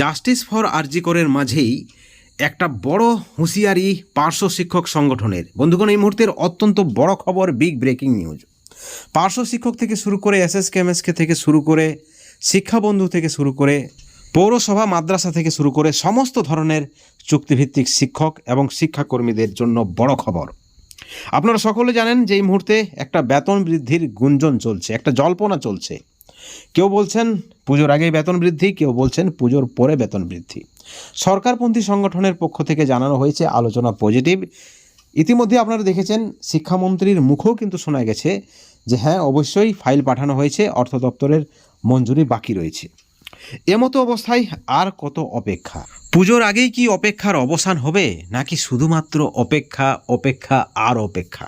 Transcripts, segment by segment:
Justice for আরজিকরের মাঝেই একটা বড় হুঁশিয়ারি পার্শ্ব শিক্ষক সংগঠনের। বন্ধুগণ, এই মুহূর্তের অত্যন্ত বড় খবর বিগ ব্রেকিং নিউজ পার্শ্ব শিক্ষক থেকে শুরু করে এস এস কেমএসকে থেকে শুরু করে শিক্ষাবন্ধু থেকে শুরু করে পৌরসভা, মাদ্রাসা থেকে শুরু করে সমস্ত ধরনের চুক্তিভিত্তিক শিক্ষক এবং শিক্ষাকর্মীদের জন্য বড় খবর। আপনারা সকলে জানেন যে এই মুহূর্তে একটা বেতন বৃদ্ধির গুঞ্জন চলছে, একটা জল্পনা চলছে। কেউ বলছেন পুজোর আগেই বেতন বৃদ্ধি, কেউ বলছেন পুজোর পরে বেতন বৃদ্ধি। সরকারপন্থী সংগঠনের পক্ষ থেকে জানানো হয়েছে, আলোচনা পজিটিভ। ইতিমধ্যে আপনারা দেখেছেন, শিক্ষামন্ত্রীর মুখেও কিন্তু শোনা গেছে যে হ্যাঁ অবশ্যই ফাইল পাঠানো হয়েছে, অর্থ দপ্তরের মঞ্জুরি বাকি রয়েছে। এমতো অবস্থায় আর কত অপেক্ষা? পুজোর আগেই কি অপেক্ষার অবসান হবে, নাকি শুধুমাত্র অপেক্ষা অপেক্ষা আর অপেক্ষা?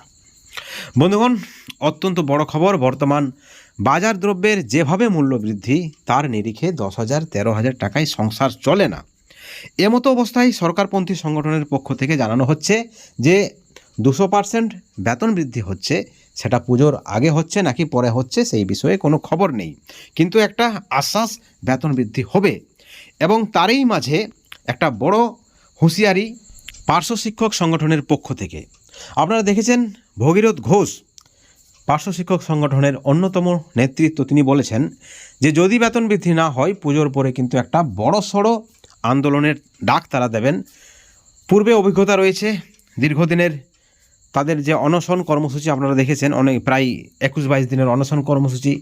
বন্ধুগণ, অত্যন্ত বড় খবর, বর্তমান বাজার দ্রব্যের যেভাবে মূল্য বৃদ্ধি, তার নিরিখে দশ হাজার তেরো হাজার টাকায় সংসার চলে না। এমতো অবস্থায় সরকারপন্থী সংগঠনের পক্ষ থেকে জানানো হচ্ছে যে, দুশো পার্সেন্ট বেতন বৃদ্ধি হচ্ছে, সেটা পুজোর আগে হচ্ছে নাকি পরে হচ্ছে সেই বিষয়ে কোনো খবর নেই। কিন্তু একটা আশ্বাস বেতন বৃদ্ধি হবে এবং তারই মাঝে একটা বড় হুঁশিয়ারি পার্শ্ব শিক্ষক সংগঠনের পক্ষ থেকে। আপনারা দেখেছেন ভগীরথ ঘোষ পার্শ্ব শিক্ষক সংগঠনের অন্যতম নেতৃত্ব তিনি বলেছেন যে যদি বেতন বৃদ্ধি না হয়, পুজোর পরে কিন্তু একটা বড় সড়ো আন্দোলনের ডাক তারা দেবেন। পূর্বে অভিজ্ঞতা রয়েছে, দীর্ঘদিনের তাদের যে অনশন কর্মসূচি আপনারা দেখেছেন, অনেক প্রায় একুশ বাইশ দিনের অনশন কর্মসূচি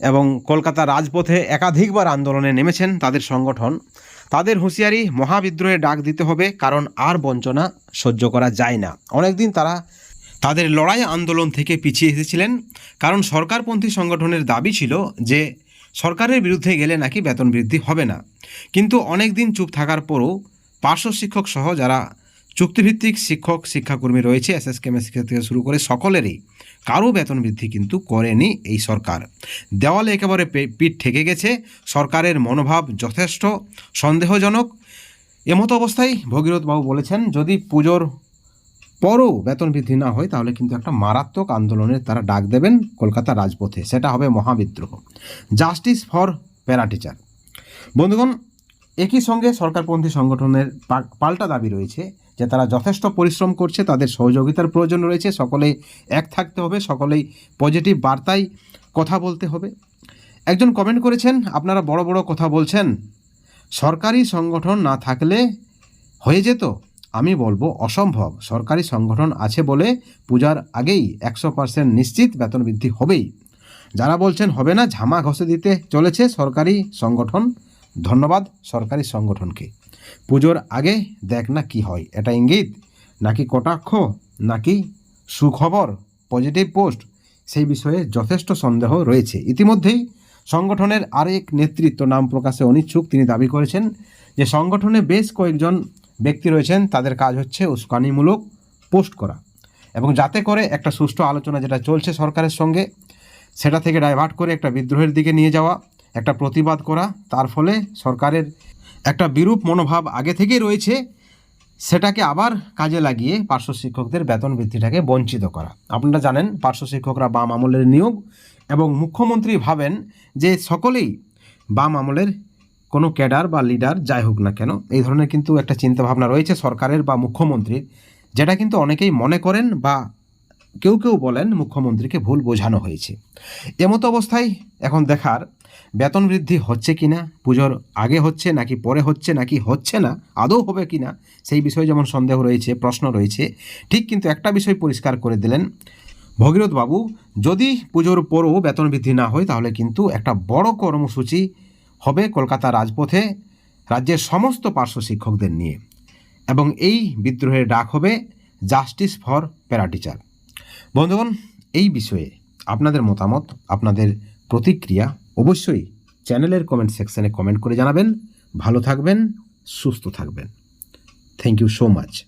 এবং কলকাতা রাজপথে একাধিকবার আন্দোলনে নেমেছেন তাদের সংগঠন। তাদের হুঁশিয়ারি মহাবিদ্রোহে ডাক দিতে হবে, কারণ আর বঞ্চনা সহ্য করা যায় না। অনেকদিন তারা তাদের লড়াই আন্দোলন থেকে পিছিয়ে এসেছিলেন। কারণ সরকারপন্থী সংগঠনের দাবি ছিল যে, সরকারের বিরুদ্ধে গেলে নাকি বেতন বৃদ্ধি হবে না। কিন্তু অনেক দিন চুপ থাকার পরও পার্শ্ব শিক্ষক সহ যারা চুক্তিভিত্তিক শিক্ষক, শিক্ষাকর্মী রয়েছে এস এস কেমএস থেকে শুরু করে সকলেরই কারও বেতন বৃদ্ধি কিন্তু করেনি এই সরকার। দেওয়ালে একেবারে পিঠ ঠেকে গেছে। সরকারের মনোভাব যথেষ্ট সন্দেহজনক। এমতো অবস্থায় ভগীরথবাবু বলেছেন, যদি পুজোর পরও বেতন বৃদ্ধি না হয়, তাহলে কিন্তু একটা মারাত্মক আন্দোলনের তারা ডাক দেবেন কলকাতা রাজপথে। সেটা হবে মহাবিদ্রোহ। জাস্টিস ফর প্যারা টিচার বন্ধুগণ, একই সঙ্গে সরকারপন্থী সংগঠনের পাল্টা দাবি রয়েছে যে তারা যথেষ্ট পরিশ্রম করছে, তাদের সহযোগিতার প্রয়োজন রয়েছে, সকলেই এক থাকতে হবে, সকলেই পজিটিভ বার্তায় কথা বলতে হবে। একজন কমেন্ট করেছেন, আপনারা বড় বড় কথা বলছেন, সরকারি সংগঠন না থাকলে হয়ে যেত? আমি বলব অসম্ভব। সরকারি সংগঠন আছে বলে পূজার আগেই একশো পার্সেন্ট নিশ্চিত বেতন বৃদ্ধি হবেই। যারা বলছেন হবে না, ঝামা ঘষে দিতে চলেছে সরকারি সংগঠন। ধন্যবাদ সরকারি সংগঠনকে। পুজোর আগে দেখ না কি হয়, এটা ইঙ্গিত? নাকি কটাক্ষ? নাকি সুখবর? Positive post? সেই বিষয়ে যথেষ্ট সন্দেহ রয়েছে। ইতিমধ্যেই সংগঠনের আরেক নেতৃত্ব নাম প্রকাশে অনিচ্ছুক, তিনি দাবি করেছেন যে সংগঠনে বেশ কয়েকজন ব্যক্তি রয়েছেন, তাদের কাজ হচ্ছে উস্কানিমূলক পোস্ট করা। এবং যাতে করে একটা সুষ্ঠু আলোচনা যেটা চলছে সরকারের সঙ্গে, সেটা থেকে ডাইভার্ট করে একটা বিদ্রোহের দিকে নিয়ে যাওয়া, একটা প্রতিবাদ করা, তার ফলে সরকারের একটা বিরূপ মনোভাব আগে থেকেই রয়েছে, সেটাকে আবার কাজে লাগিয়ে পার্শ্ব শিক্ষকদের বেতন বৃদ্ধিটাকে বঞ্চিত করা। আপনারা জানেন, পার্শ্ব শিক্ষকরা বাম আমলের নিয়োগ এবং মুখ্যমন্ত্রী ভাবেন যে সকলেই বাম আমলের কোনো ক্যাডার বা লিডার, যাই হোক না কেন, এই ধরনের কিন্তু একটা চিন্তাভাবনা রয়েছে সরকারের বা মুখ্যমন্ত্রীর, যেটা কিন্তু অনেকেই মনে করেন বা কেউ কেউ বলেন মুখ্যমন্ত্রীকে ভুল বোঝানো হয়েছে। এমতো অবস্থায় এখন দেখার বেতন বৃদ্ধি হচ্ছে কি না, পুজোর আগে হচ্ছে নাকি পরে হচ্ছে নাকি হচ্ছে না, আদৌ হবে কি না, সেই বিষয়ে যেমন সন্দেহ রয়েছে, প্রশ্ন রয়েছে, ঠিক কিন্তু একটা বিষয় পরিষ্কার করে দিলেন ভগীরথ বাবু যদি পুজোর পরও বেতন বৃদ্ধি না হয় তাহলে কিন্তু একটা বড় কর্মসূচি হবে কলকাতা রাজপথে রাজ্যের সমস্ত পার্শ্ব শিক্ষকদের নিয়ে। এবং এই বিদ্রোহের ডাক হবে জাস্টিস ফর প্যারাটিচার বন্ধুগণ, এই বিষয়ে আপনাদের মতামত, আপনাদের প্রতিক্রিয়া অবশ্যই চ্যানেলের কমেন্ট সেকশানে কমেন্ট করে জানাবেন। ভালো থাকবেন, সুস্থ থাকবেন। Thank you so much.